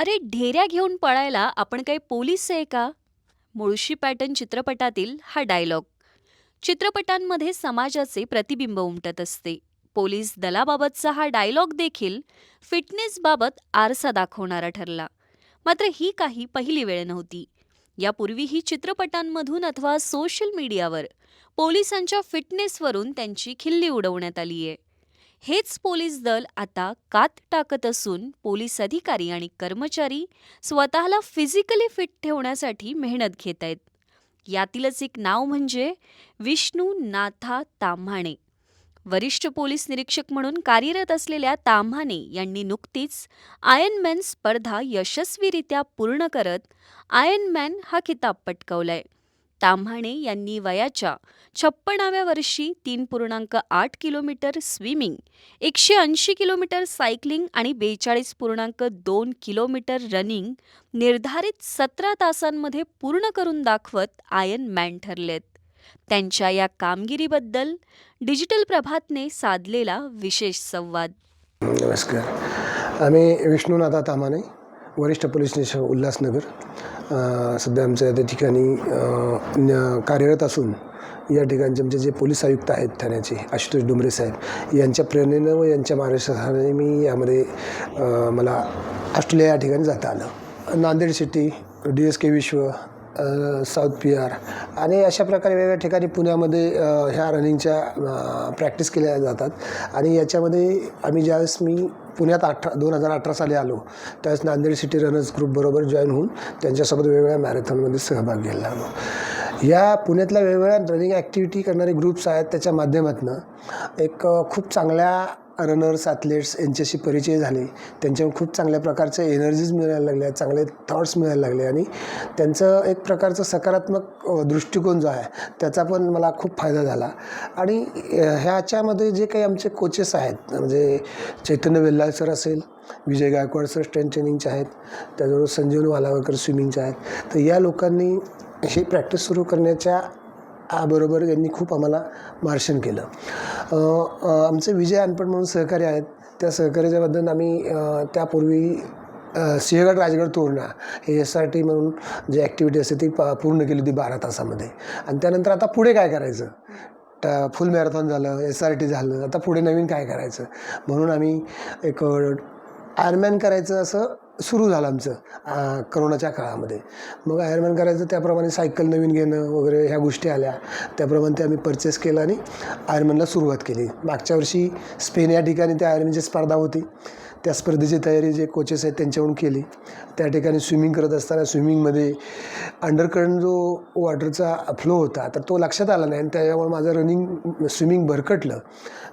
अरे ढेऱ्या घेऊन पळायला आपण काही पोलीस आहे का? मुळशी पॅटर्न चित्रपटातील हा डायलॉग. चित्रपटांमध्ये समाजाचे प्रतिबिंब उमटत असते. पोलीस दलाबाबतचा हा डायलॉग देखील फिटनेसबाबत आरसा दाखवणारा ठरला. मात्र ही काही पहिली वेळ नव्हती. यापूर्वीही चित्रपटांमधून अथवा सोशल मीडियावर पोलिसांच्या फिटनेसवरून त्यांची खिल्ली उडवण्यात आली आहे हेच पोलीस दल आता कात टाकत असून पोलीस अधिकारी आणि कर्मचारी स्वतःला फिजिकली फिट ठेवण्यासाठी मेहनत घेत आहेत. यातीलच एक नाव म्हणजे विष्णू नाथा ताम्हाणे. वरिष्ठ पोलीस निरीक्षक म्हणून कार्यरत असलेल्या ताम्हाणे यांनी नुकतीच आयन मॅन स्पर्धा यशस्वीरित्या पूर्ण करत आयन मॅन हा खिताब पटकावलाय. ताम्हाणे यांनी वयाच्या छप्पनाव्या वर्षी तीन पूर्णांक आठ किलोमीटर स्विमिंग एकशे ऐंशी किलोमीटर सायकलिंग आणि बेचाळीस पूर्णांक दोन किलोमीटर रनिंग निर्धारित सतरा तासांमध्ये पूर्ण करून दाखवत आयन मॅन ठरलेत. त्यांच्या या कामगिरीबद्दल डिजिटल प्रभातने साधलेला विशेष संवाद. नमस्कार. आम्ही विष्णुनाथा तामाने वरिष्ठ पोलीस स्टेशन उल्हासनगर. सध्या आमच्या त्या ठिकाणी कार्यरत असून या ठिकाणचे आमचे जे पोलीस आयुक्त आहेत ठाण्याचे आशुतोष डुमरे साहेब यांच्या प्रेरणेनं व यांच्या मार्गदर्शनाने मी यामध्ये मला ऑस्ट्रेलिया या ठिकाणी जाता आलं. Nanded city D S K Vishwa south P R आणि अशा प्रकारे वेगवेगळ्या ठिकाणी पुण्यामध्ये ह्या रनिंगच्या प्रॅक्टिस केल्या जातात. आणि याच्यामध्ये आम्ही ज्यावेळेस मी पुण्यात अठरा दोन हजार अठरा साली आलो त्यावेळेस नांदेड सिटी रनर्स ग्रुपबरोबर जॉईन होऊन त्यांच्यासोबत वेगवेगळ्या मॅरेथॉनमध्ये सहभाग घ्यायला लागलो या पुण्यातल्या वेगवेगळ्या रनिंग ॲक्टिव्हिटी करणारे ग्रुप्स आहेत त्याच्या माध्यमातून एक खूप चांगल्या रनर्स ॲथलेट्स यांच्याशी परिचय झाले. त्यांच्यावर खूप चांगल्या प्रकारच्या एनर्जीज मिळायला लागल्या चांगले थॉट्स मिळायला लागले आणि त्यांचं एक प्रकारचं सकारात्मक दृष्टिकोन जो आहे त्याचा पण मला खूप फायदा झाला. आणि ह्याच्यामध्ये जे काही आमचे कोचेस आहेत म्हणजे चैतन्य वेल्लाळ सर असेल विजय गायकवाड सर स्ट्रेंथ ट्रेनिंगचे आहेत त्याचबरोबर संजीवन वालावकर स्विमिंगचे आहेत तर या लोकांनी ही प्रॅक्टिस सुरू करण्याच्या बरोबर यांनी खूप आम्हाला मार्शन केलं. आमचे विजय अनपट म्हणून सहकारी आहेत. त्या सहकार्याच्याबद्दल आम्ही त्यापूर्वी सिंहगड राजगड तोरणा हे एस आर टी म्हणून जी ॲक्टिव्हिटी असते ती प पूर्ण केली होती बारा तासामध्ये. आणि त्यानंतर आता पुढे काय करायचं? ट फुल मॅरेथॉन झालं एस आर टी झालं आता पुढे नवीन काय करायचं? म्हणून आम्ही एक आयरमॅन करायचं असं सुरू झालं आमचं करोनाच्या काळामध्ये. मग आयरमॅन करायचं त्याप्रमाणे सायकल नवीन घेणं वगैरे ह्या गोष्टी आल्या. त्याप्रमाणे ते आम्ही परचेस केलं आणि आयरमॅनला सुरुवात केली. मागच्या वर्षी स्पेन या ठिकाणी त्या आयरमॅनची स्पर्धा होती. त्या स्पर्धेची तयारी जे कोचेस आहेत त्यांच्याकडून केली. त्या ठिकाणी स्विमिंग करत असताना स्विमिंगमध्ये अंडरकरंट जो वॉटरचा फ्लो होता तर तो लक्षात आला नाही. आणि त्याच्यामुळे माझं रनिंग स्विमिंग भरकटलं.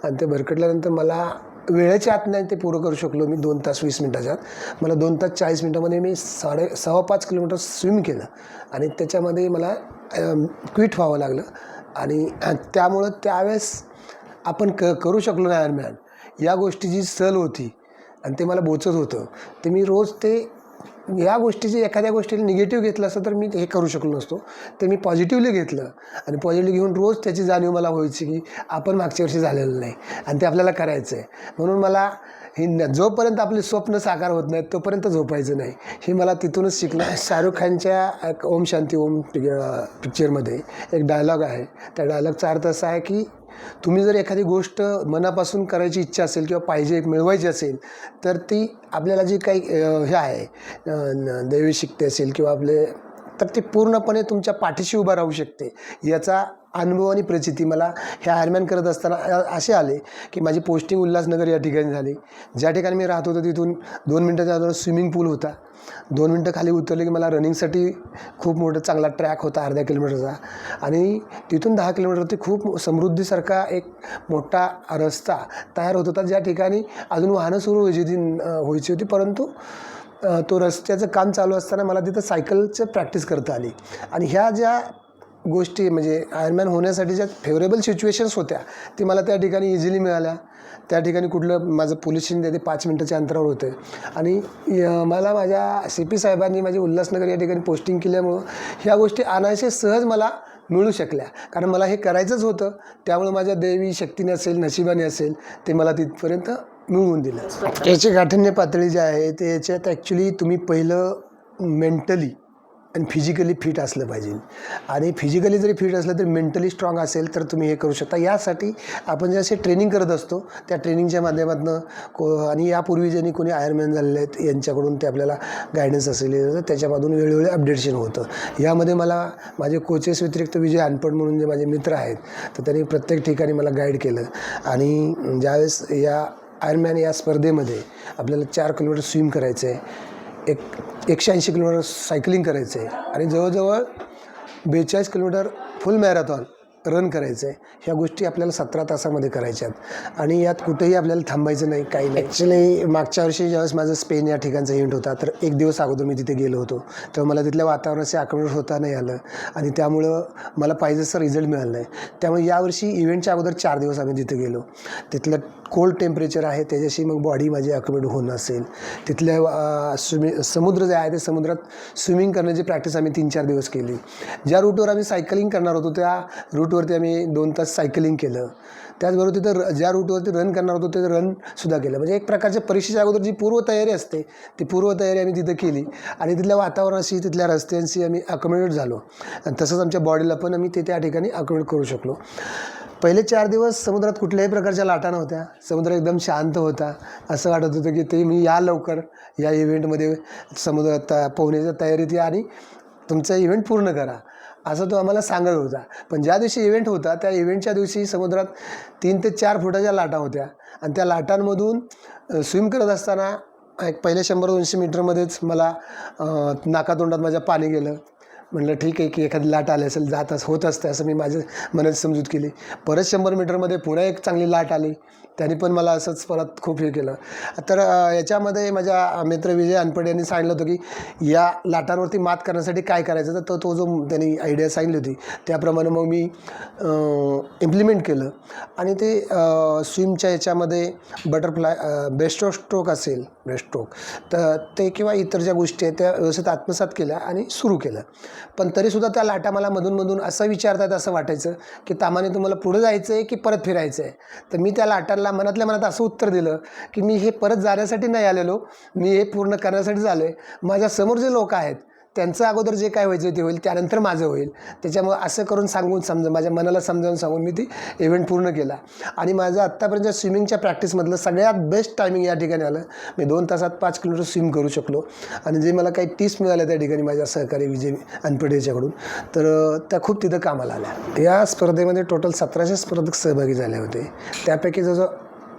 आणि ते भरकटल्यानंतर मला वेळेच्या आत नाही ते पुरं करू शकलो मी दोन तास वीस मिनटाच्या आत. मला दोन तास चाळीस मिनटामध्ये मी साडे सव्वा पाच किलोमीटर स्विम केलं. आणि त्याच्यामध्ये मला क्विट व्हावं लागलं. आणि त्यामुळं त्यावेळेस आपण क करू शकलो नाही आयर्नमॅन या गोष्टीची सल होती. आणि ते मला बोचत होतं. ते मी रोज ते या गोष्टीची एखाद्या गोष्टीला निगेटिव्ह घेतलं असतं तर मी हे करू शकलो नसतो. ते मी पॉझिटिव्हली घेतलं. आणि पॉझिटिव्ह घेऊन रोज त्याची जाणीव मला व्हायची की आपण मागच्या वर्षी झालेलं नाही. आणि ते आपल्याला करायचं आहे म्हणून मला ही न- जोपर्यंत आपले स्वप्न साकार होत नाहीत तोपर्यंत झोपायचं नाही. हे मला तिथूनच शिकलं. शाहरुख खानच्या एक ओम शांती ओम पिक्चरमध्ये एक डायलॉग आहे. त्या डायलॉगचा अर्थ असा आहे की तुम्ही जर एखादी गोष्ट मनापासून करायची इच्छा असेल किंवा पाहिजे मिळवायची असेल तर ती आपल्याला जी काही हे आहे न- दैवी शिकते असेल किंवा आपले तर ती पूर्णपणे तुमच्या पाठीशी उभा राहू शकते. याचा अनुभव आणि प्रचिती मला ह्या आयरमॅन करत असताना असे आले की माझी पोस्टिंग उल्हासनगर या ठिकाणी झाली. ज्या ठिकाणी मी राहत होतो तिथून दोन मिनटाच्या अगोदर स्विमिंग पूल होता. दोन मिनटं खाली उतरले की मला रनिंगसाठी खूप मोठा चांगला ट्रॅक होता अर्ध्या किलोमीटरचा. आणि तिथून दहा किलोमीटरवरती खूप समृद्धीसारखा एक मोठा रस्ता तयार होत होता. ज्या ठिकाणी अजून वाहनं सुरू व्हायची होती व्हायची होती. परंतु तो रस्त्याचं काम चालू असताना मला तिथं सायकलचं प्रॅक्टिस करता आली. आणि ह्या ज्या गोष्टी म्हणजे आयर्नमॅन होण्यासाठी ज्या फेवरेबल सिच्युएशन्स होत्या ती मला त्या ठिकाणी इझिली मिळाल्या. त्या ठिकाणी कुठलं माझं पोलीस स्टेशन ते पाच मिनटाच्या अंतरावर होतं. आणि मला माझ्या सी पी साहेबांनी माझी उल्हासनगर या ठिकाणी पोस्टिंग केल्यामुळं ह्या गोष्टी अनायसे सहज मला मिळू शकल्या. कारण मला हे करायचंच होतं. त्यामुळे माझ्या दैवी शक्तीने असेल नशिबाने असेल ते मला तिथपर्यंत मिळवून दिलं. याची गाठिण्य पातळी जी आहे ते याच्यात ॲक्च्युली तुम्ही पहिलं मेंटली आणि फिजिकली फिट असलं पाहिजे. आणि फिजिकली जरी फिट असलं तर मेंटली स्ट्रॉंग असेल तर तुम्ही हे करू शकता. यासाठी आपण जे असे ट्रेनिंग करत असतो त्या ट्रेनिंगच्या माध्यमातून को आणि यापूर्वी ज्यांनी कोणी आयरमॅन झालेले आहेत यांच्याकडून ते आपल्याला गायडन्स असेल. तर त्याच्यामधून वेळोवेळी अपडेटेशन होतं. यामध्ये मला माझे कोचेस व्यतिरिक्त विजय अनपड म्हणून जे माझे मित्र आहेत तर त्यांनी प्रत्येक ठिकाणी मला गाईड केलं. आणि ज्यावेळेस या आयरमॅन या स्पर्धेमध्ये आपल्याला चार किलोमीटर स्विम करायचं आहे एक एकशे ऐंशी किलोमीटर सायकलिंग करायचं आहे आणि जवळजवळ बेचाळीस किलोमीटर फुल मॅरेथॉन रन करायचं आहे ह्या गोष्टी आपल्याला सतरा तासामध्ये करायच्या आहेत आणि यात कुठेही आपल्याला थांबायचं नाही काही नाही. ॲक्च्युली मागच्या वर्षी ज्यावेळेस माझं स्पेन या ठिकाणचा इव्हेंट होता तर एक दिवस अगोदर मी तिथे गेलो होतो. तेव्हा मला तिथल्या वातावरणाचे आक्रमण होता नाही आलं. आणि त्यामुळं मला पाहिजे तसं रिझल्ट मिळाला नाही. त्यामुळे यावर्षी इव्हेंटच्या अगोदर चार दिवस आम्ही तिथे गेलो. तिथलं कोल्ड टेम्परेचर आहे त्याच्याशी मग बॉडी माझी अकोमेड होऊन असेल. तिथल्या स्विमिंग समुद्र जे आहे ते समुद्रात स्विमिंग करण्याची प्रॅक्टिस आम्ही तीन चार दिवस केली. ज्या रूटवर आम्ही सायकलिंग करणार होतो त्या रूटवरती आम्ही दोन तास सायकलिंग केलं. त्याचबरोबर तिथं र ज्या रूटवरती रन करणार होतो ते रनसुद्धा केलं. म्हणजे एक प्रकारच्या परीक्षेच्या अगोदर जी पूर्वतयारी असते ती पूर्वतयारी आम्ही तिथं केली. आणि तिथल्या वातावरणाशी तिथल्या रस्त्यांशी आम्ही अकोमोडेट झालो. आणि तसंच आमच्या बॉडीला पण आम्ही ते त्या ठिकाणी अकोमोडेट करू शकलो. पहिले चार दिवस समुद्रात कुठल्याही प्रकारच्या लाटा नव्हत्या. समुद्र एकदम शांत होता. असं वाटत होतं की ते मी या लवकर या इव्हेंटमध्ये समुद्रात त- पोहण्याच्या तयारीत या आणि तुमचा इव्हेंट पूर्ण करा. असं तो आम्हाला सांगत होता. पण ज्या दिवशी इव्हेंट होता त्या इव्हेंटच्या दिवशी समुद्रात तीन ते चार फुटाच्या लाटा होत्या. आणि त्या लाटांमधून स्विम करत असताना एक पहिल्या शंभर दोनशे मीटरमध्येच मला नाकातोंडात माझ्या पाणी गेलं. म्हटलं ठीक आहे की एखादी लाट आली असेल जात अस होत असते असं मी माझ्या मनात समजूत केली. परत शंभर मीटरमध्ये पुन्हा एक चांगली लाट आली. त्याने पण मला असंच परत खूप हे केलं. तर याच्यामध्ये माझ्या मित्र विजय अनपडे यांनी सांगितलं होतं की या लाटांवरती मात करण्यासाठी काय करायचं? तर तो तो जो त्यांनी आयडिया सांगितली होती त्याप्रमाणे मग मी इम्प्लिमेंट केलं. आणि ते स्विमच्या याच्यामध्ये बटरफ्लाय बेस्ट्रोक स्ट्रोक असेल बेस्ट्रोक तर ते किंवा इतर ज्या गोष्टी आहेत त्या व्यवस्थित आत्मसात केल्या आणि सुरू केलं. पण तरीसुद्धा त्या लाटा मला मधून मधून असं विचारतात असं वाटायचं की तामाने तुम्हाला पुढं जायचं आहे की परत फिरायचं आहे तर मी त्या लाटांना मनातल्या मनात असं उत्तर दिलं की मी हे परत जाण्यासाठी नाही आलेलो मी हे पूर्ण करण्यासाठी झालो आहे माझ्यासमोर जे लोक आहेत त्यांचं अगोदर जे काय व्हायचं ते होईल त्यानंतर माझं होईल. त्याच्यामुळं असं करून सांगून समजा माझ्या मनाला समजावून सांगून मी ती इव्हेंट पूर्ण केला. आणि माझं आत्तापर्यंत स्विमिंगच्या प्रॅक्टिसमधलं सगळ्यात बेस्ट टायमिंग या ठिकाणी आलं. मी दोन तासात पाच किलोमीटर स्विम करू शकलो. आणि जे मला काही टिप्स मिळाल्या त्या ठिकाणी माझ्या सहकारी विजय अनपडे याच्याकडून तर त्या खूप तिथं कामाला आल्या. या स्पर्धेमध्ये टोटल सतराशे स्पर्धक सहभागी झाले होते. त्यापैकी जवळजवळ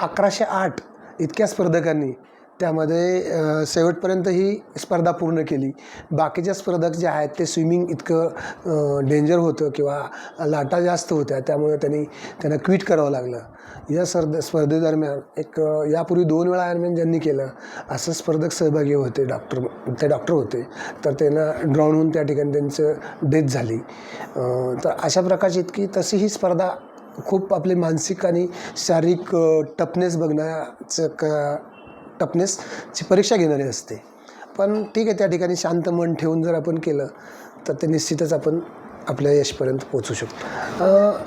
अकराशे आठ इतक्या स्पर्धकांनी त्यामध्ये शेवटपर्यंत ही स्पर्धा पूर्ण केली. बाकीच्या स्पर्धक जे आहेत ते स्विमिंग इतकं डेंजर होतं किंवा लाटा जास्त होत्या त्यामुळे त्यांनी त्यांना क्विट करावं लागलं. या स्पर्धे स्पर्धेदरम्यान एक यापूर्वी दोन वेळा आयरमॅन ज्यांनी केलं असं स्पर्धक सहभागी होते डॉक्टर ते डॉक्टर होते. तर त्यांना ड्रॉन होऊन त्या ठिकाणी त्यांचं डेथ झाली. तर अशा प्रकारची इतकी तशी ही स्पर्धा खूप आपले मानसिक आणि शारीरिक टफनेस बघण्याचं क टफनेसची परीक्षा घेणारी असते. पण ठीक आहे त्या ठिकाणी शांत मन ठेवून जर आपण केलं तर ते निश्चितच आपण आपल्या यशपर्यंत पोचू शकतो.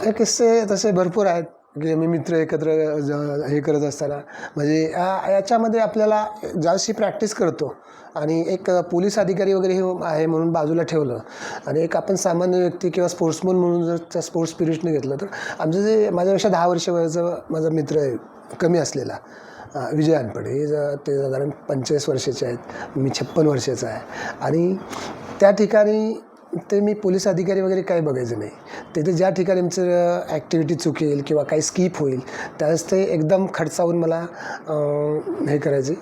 हे किस्से तसे भरपूर आहेत की मी मित्र एकत्र ज- हे करत असताना. म्हणजे या- याच्यामध्ये आपल्याला जास्ती प्रॅक्टिस करतो आणि एक पोलीस अधिकारी वगैरे हे आहे म्हणून बाजूला ठेवलं आणि एक आपण सामान्य व्यक्ती किंवा स्पोर्ट्समन म्हणून जर त्या स्पोर्ट्स पिरियडने घेतलं तर आमचं जे माझ्यापेक्षा दहा वर्ष वयाचं माझा मित्र आहे कमी असलेला. विजय अनपडे हे ज- ते साधारण पंचेचाळीस वर्षाचे आहेत. मी छप्पन वर्षाचा आहे. आणि त्या ठिकाणी ते मी पोलीस अधिकारी वगैरे काही बघायचं नाही. तिथे ज्या ठिकाणी आमचं ॲक्टिव्हिटी चुकेल किंवा काही स्किप होईल त्यावेळेस ते एकदम खडसावून मला हे करायचे.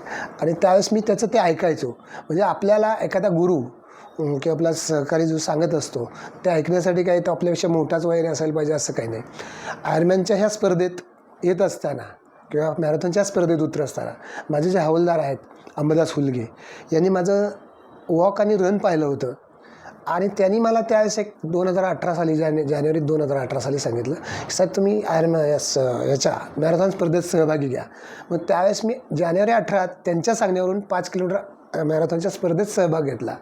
आणि त्यावेळेस मी त्याचं ते ऐकायचो. म्हणजे आपल्याला एखादा गुरु किंवा आपला सहकारी जो सांगत असतो ते ऐकण्यासाठी काही तो आपल्यापेक्षा मोठाच वगैरे असायला पाहिजे असं काही नाही. आयर्मॅनच्या ह्या स्पर्धेत येत असताना किंवा मॅरेथॉनच्या स्पर्धेत उतर असताना माझे जे हवालदार आहेत अंबदास हुलगे यांनी माझं वॉक आणि रन पाहिलं होतं. आणि त्यांनी मला त्यावेळेस एक दोन हजार अठरा साली जाने जानेवारी दोन हजार अठरा साली सांगितलं साहेब तुम्ही आयरन यास याच्या मॅरेथॉन स्पर्धेत सहभागी घ्या. मग त्यावेळेस मी जानेवारी अठरा त्यांच्या सांगण्यावरून पाच किलोमीटर मॅरेथॉनच्या स्पर्धेत सहभाग घेतला.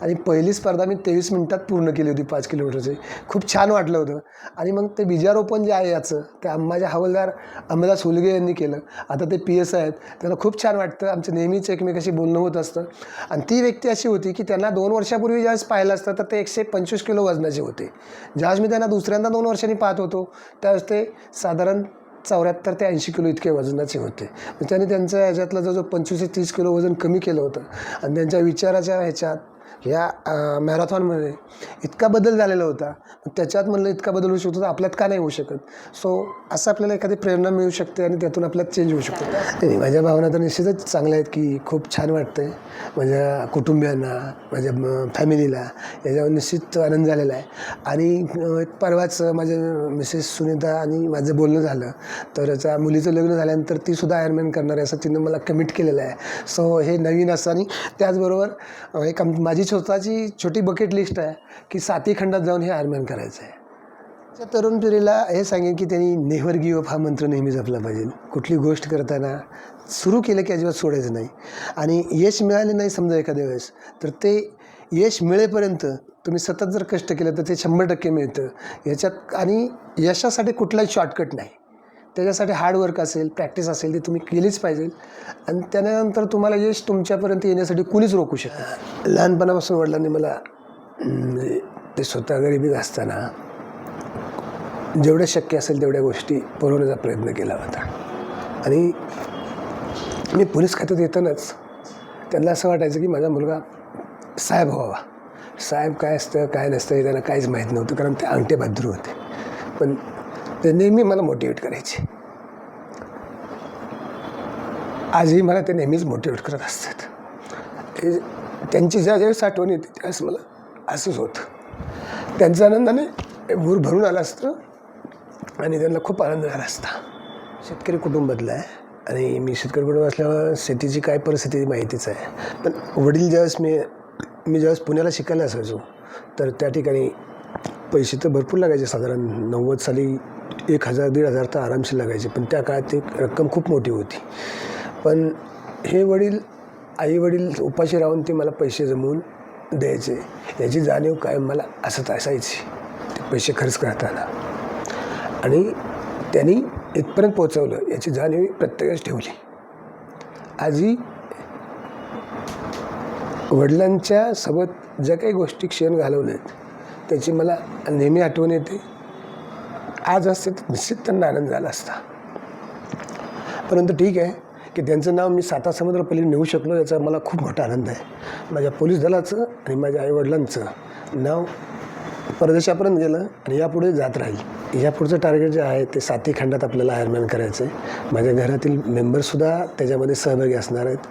आणि पहिली स्पर्धा मी तेवीस मिनटात पूर्ण केली होती पाच किलोमीटरची. खूप छान वाटलं होतं. आणि मग ते बीजारोपण जे आहे याचं ते माझ्या हवालदार अंबादास हुलगे यांनी केलं. आता ते पी एस आहेत. त्यांना खूप छान वाटतं. आमचं नेहमीच एकमेकाशी बोलणं होत असतं. आणि ती व्यक्ती अशी होती की त्यांना दोन वर्षापूर्वी ज्यावेळेस पाहिलं असतं तर ते एकशे पंचवीस किलो वजनाचे होते. ज्यावेळेस मी त्यांना दुसऱ्यांदा दोन वर्षांनी पाहत होतो त्यावेळेस ते साधारण चौऱ्याहत्तर ते ऐंशी किलो इतके वजनाचे होते. मग त्यांनी ह्याच्यातला ह्याच्यातलं जो पंचवीस ते तीस किलो वजन कमी केलं होतं. आणि त्यांच्या विचाराच्या ह्याच्यात या मॅरेथॉनमध्ये इतका बदल झालेला होता. त्याच्यात म्हणलं इतका बदल होऊ शकतो तर आपल्यात का नाही होऊ शकत? सो असं आपल्याला एखादी प्रेरणा मिळू शकते आणि त्यातून आपल्यात चेंज होऊ शकतो. नाही माझ्या भावना तर निश्चितच चांगल्या आहेत की खूप छान वाटतंय. माझ्या कुटुंबियांना माझ्या फॅमिलीला याच्यावर निश्चित आनंद झालेला आहे. आणि एक परवाच माझ्या मिसेस सुनीता आणि माझं बोलणं झालं तर त्या मुलीचं लग्न झाल्यानंतर ती सुद्धा आयरमॅन करणार आहे असं तिनं मला कमिट केलेलं आहे. सो हे नवीन असं आणि त्याचबरोबर एक माझी स्वतःची छोटी बकेट लिस्ट आहे की साती खंडात जाऊन हे आयरमॅन करायचं आहे. त्या तरुण पिढीला हे सांगेन की त्यांनी नेव्हर गिव अप हा मंत्र नेहमी जपला पाहिजे. कुठली गोष्ट करताना सुरू केलं की अजिबात सोडायचं नाही. आणि यश मिळाले नाही समजा एखाद्या वेळेस तर ते यश मिळेपर्यंत तुम्ही सतत जर कष्ट केलं तर ते शंभर टक्के मिळतं. याच्यात आणि यशासाठी कुठलाही शॉर्टकट नाही. त्याच्यासाठी हार्डवर्क असेल प्रॅक्टिस असेल ती तुम्ही केलीच पाहिजे. आणि त्यानंतर तुम्हाला यश तुमच्यापर्यंत येण्यासाठी कुणीच रोखू शकत लहानपणापासून वडिलांनी मला ते स्वतः गरिबीत असताना जेवढ्या शक्य असेल तेवढ्या गोष्टी पुरवण्याचा प्रयत्न केला होता. आणि मी पोलीस खात्यात येतानाच त्यांना असं वाटायचं की माझा मुलगा साहेब व्हावा. साहेब काय असतं काय नसतं हे त्यांना काहीच माहीत नव्हतं कारण ते अंगठे बहादूर होते. पण ते नेहमी मला मोटिवेट करायचे. आजही मला ते नेहमीच मोटिवेट करत असतात. हे त्यांची ज्या ज्यावेळेस आठवण येते त्यावेळेस मला असंच होतं. त्यांचा आनंदाने भूर भरून आलं असतं आणि त्यांना खूप आनंद झाला असता. शेतकरी कुटुंबातला आहे आणि मी शेतकरी कुटुंब असल्यामुळे शेतीची काय परिस्थिती माहितीच आहे. पण वडील ज्यावेळेस मी मी ज्यावेळेस पुण्याला शिकायला असायचो तर त्या ठिकाणी पैसे तर भरपूर लागायचे. साधारण नव्वद साली एक हजार दीड हजार तर आरामशीर लागायचे पण त्या काळात ती रक्कम खूप मोठी होती. पण हे वडील आई वडील उपाशी राहून ते मला पैसे जमवून द्यायचे. याची जाणीव कायम मला असत असायची ते पैसे खर्च करताना. आणि त्यांनी इथपर्यंत पोहोचवलं याची जाणीव मी प्रत्येकच ठेवली. आजही वडिलांच्या सोबत ज्या काही गोष्टी क्षण घालवल्यात त्याची मला नेहमी आठवण येते. आज असते तर निश्चित त्यांना आनंद झाला असता. परंतु ठीक आहे की त्यांचं नाव मी साता समुद्रापलीकडे नेऊ शकलो याचा मला खूप मोठा आनंद आहे. माझ्या पोलीस दलाचं आणि माझ्या आईवडिलांचं नाव परदेशापर्यंत गेलं आणि यापुढे जात राहील. यापुढचं टार्गेट जे आहे ते साती खंडात आपल्याला आयरमॅन करायचं आहे माझ्या घरातील मेंबरसुद्धा त्याच्यामध्ये सहभागी असणार आहेत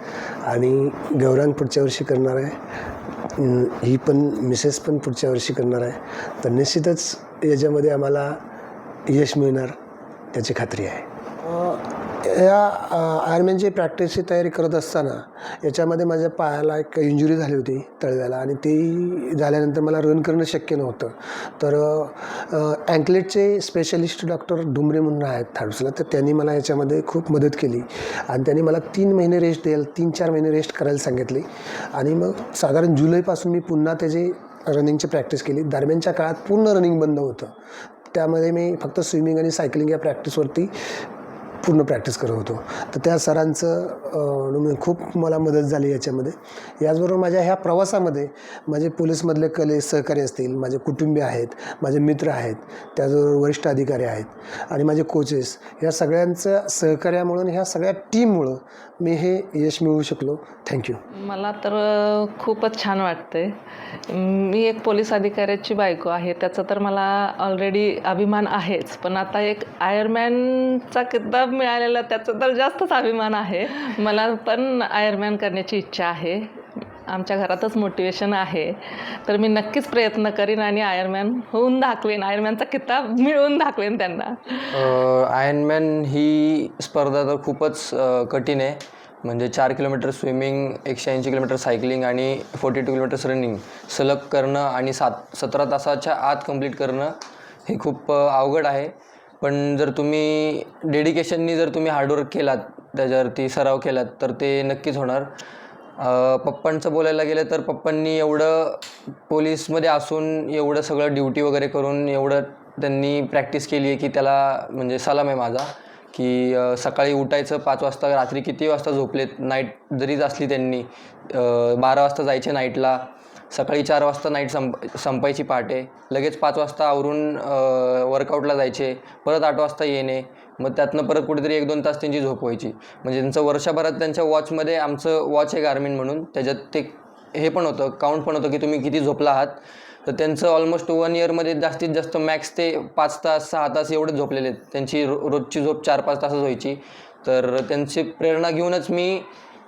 आणि गौरांग पुढच्या वर्षी करणार आहे. ही पण मिसेस पण पुढच्या वर्षी करणार आहे. तर निश्चितच याच्यामध्ये आम्हाला यश मिळणार त्याची खात्री आहे. या आयर्मॅनची प्रॅक्टिसची तयारी करत असताना याच्यामध्ये माझ्या पायाला एक इंजुरी झाली होती तळव्याला आणि ती झाल्यानंतर मला रन करणं शक्य नव्हतं. तर अँकलेटचे स्पेशलिस्ट डॉक्टर डुमरे म्हणून आहेत थाडूसला तर त्यांनी मला याच्यामध्ये खूप मदत केली. आणि त्यांनी मला तीन महिने रेस्ट द्यायला तीन चार महिने रेस्ट करायला सांगितली. आणि मग साधारण जुलैपासून मी पुन्हा त्याची रनिंगची प्रॅक्टिस केली. दरम्यानच्या काळात पूर्ण रनिंग बंद होतं. त्यामध्ये मी फक्त स्विमिंग आणि सायकलिंग या प्रॅक्टिसवरती पूर्ण प्रॅक्टिस करत होतो. तर त्या सरांचं म्हणजे खूप मला मदत झाली याच्यामध्ये. याचबरोबर माझ्या ह्या प्रवासामध्ये माझे पोलीसमधले कले सहकारी असतील माझे कुटुंबीय आहेत माझे मित्र आहेत त्याचबरोबर वरिष्ठ अधिकारी आहेत आणि माझे कोचेस या सगळ्यांचं सहकार्यामुळं आणि ह्या सगळ्या टीममुळं मी हे यश मिळवू शकलो. थँक्यू मला तर खूपच छान वाटते मी एक पोलीस अधिकाऱ्याची बायको आहे. त्याचा तर मला ऑलरेडी अभिमान आहेच. पण आता एक आयरमॅनचा किताब मिळालेला त्याचा तर जास्तच अभिमान आहे. मला पण आयरमॅन करण्याची इच्छा आहे. आमच्या घरातच मोटिवेशन आहे. तर मी नक्कीच प्रयत्न करीन आणि आयर्नमॅन होऊन दाखवेन. आयरमॅनचा किताब मिळवून दाखवेन त्यांना. आयर्नमॅन ही स्पर्धा तर खूपच कठीण आहे. म्हणजे चार किलोमीटर स्विमिंग एकशे ऐंशी किलोमीटर सायकलिंग आणि फोर्टी टू किलोमीटर्स रनिंग सलग करणं आणि सात सतरा तासाच्या आत कंप्लीट करणं हे खूप अवघड आहे. पण जर तुम्ही डेडिकेशननी जर तुम्ही हार्डवर्क केलात त्याच्यावरती सराव केलात तर ते नक्कीच होणार. पप्पांचं बोलायला गेलं तर पप्पांनी एवढं पोलीसमध्ये असून एवढं सगळं ड्युटी वगैरे करून एवढं त्यांनी प्रॅक्टिस केली आहे की त्याला म्हणजे सलाम आहे माझा की सकाळी उठायचं पाच वाजता रात्री किती वाजता झोपलेत नाईट जरीच असली त्यांनी बारा वाजता जायचे नाईटला सकाळी चार वाजता नाईट संप संपायची पहाटे लगेच पाच वाजता आवरून वर्कआउटला जायचे परत आठ वाजता येणे मग त्यातनं परत कुठेतरी एक दोन तास त्यांची झोप व्हायची. म्हणजे त्यांचं वर्षभरात त्यांच्या वॉचमध्ये आमचं वॉच आहे गार्मिन म्हणून. त्याच्यात ते हे पण होतं काउंट पण होतं की तुम्ही किती झोपला आहात. तर त्यांचं ऑलमोस्ट वन इयरमध्ये जास्तीत जास्त मॅक्स ते पाच तास सहा तास एवढेच झोपलेले आहेत. त्यांची रो रोजची झोप चार पाच तासच व्हायची. तर त्यांची प्रेरणा घेऊनच मी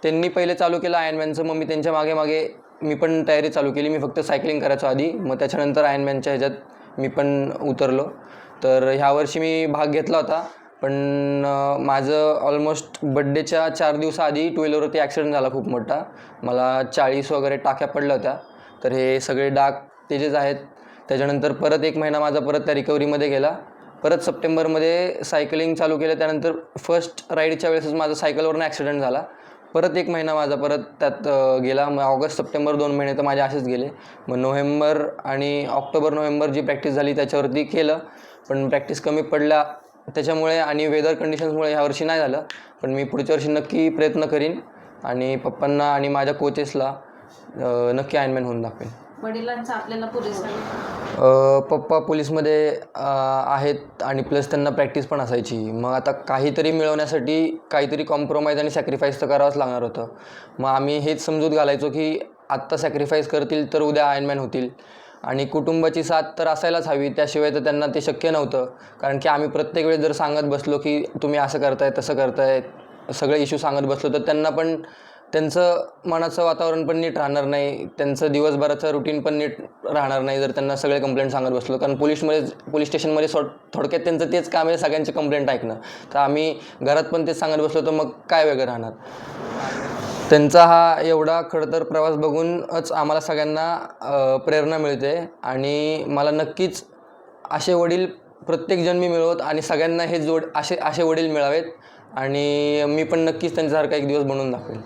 त्यांनी पहिले चालू केलं आयनमॅनचं मग मी त्यांच्या मागे मागे मी पण तयारी चालू केली. मी फक्त सायकलिंग करायचो आधी. मग त्याच्यानंतर आयनमॅनच्या ह्याच्यात मी पण उतरलो. तर ह्यावर्षी मी भाग घेतला होता. पण माझं ऑलमोस्ट बड्डेच्या चार दिवसाआधी टू व्हीलरवरती ॲक्सिडेंट झाला खूप मोठा. मला चाळीस वगैरे टाक्या पडल्या होत्या. तर हे सगळे डाग तेजेच आहेत त्याच्यानंतर परत एक महिना माझा परत त्या रिकव्हरीमध्ये गेला. परत सप्टेंबरमध्ये सायकलिंग चालू केलं त्यानंतर फर्स्ट राईडच्या वेळेसच माझा सायकलवरून ॲक्सिडेंट झाला. परत एक महिना माझा परत त्यात गेला. मग ऑगस्ट सप्टेंबर दोन महिने तर माझे असेच गेले. मग नोव्हेंबर आणि ऑक्टोबर नोव्हेंबर जी प्रॅक्टिस झाली त्याच्यावरती केलं. पण प्रॅक्टिस कमी पडल्या. त्याच्यामुळे आणि वेदर कंडिशन्समुळे ह्यावर्षी नाही झालं. पण मी पुढच्या वर्षी नक्की प्रयत्न करीन आणि पप्पांना आणि माझ्या कोचेसला नक्की आयनमॅन होऊन दाखवेन. वडिलांचा आपल्याला पप्पा पोलीसमध्ये आहेत आणि प्लस त्यांना प्रॅक्टिस पण असायची. मग आता काहीतरी मिळवण्यासाठी काहीतरी कॉम्प्रोमाइज आणि सॅक्रिफाईस तर करावंच लागणार होतं. मग आम्ही हेच समजूत घालायचो की आत्ता सॅक्रिफाईस करतील तर उद्या आयनमॅन होतील. आणि कुटुंबाची साथ तर असायलाच हवी त्याशिवाय तर त्यांना ते शक्य नव्हतं. कारण की आम्ही प्रत्येक वेळेस जर सांगत बसलो की तुम्ही असं करताय तसं करताय सगळे इश्यू सांगत बसलो तर त्यांना पण त्यांचं मनाचं वातावरण पण नीट राहणार नाही. त्यांचं दिवसभराचं रुटीन पण नीट राहणार नाही जर त्यांना सगळे कंप्लेंट सांगत बसलो. कारण पोलीसमध्ये पोलीस स्टेशनमध्ये सो थोडक्यात त्यांचं तेच काम आहे सगळ्यांचे कंप्लेंट ऐकणं. तर आम्ही घरात पण तेच सांगत बसलो तर मग काय वेगळं राहणार? त्यांचा हा एवढा खडतर प्रवास बघूनच आम्हाला सगळ्यांना प्रेरणा मिळते. आणि मला नक्कीच असे वडील प्रत्येक जन्मी मिळवत आणि सगळ्यांना हे जोड असे असे वडील मिळावेत. आणि मी पण नक्कीच त्यांच्यासारखा एक दिवस बनवून दाखवेन.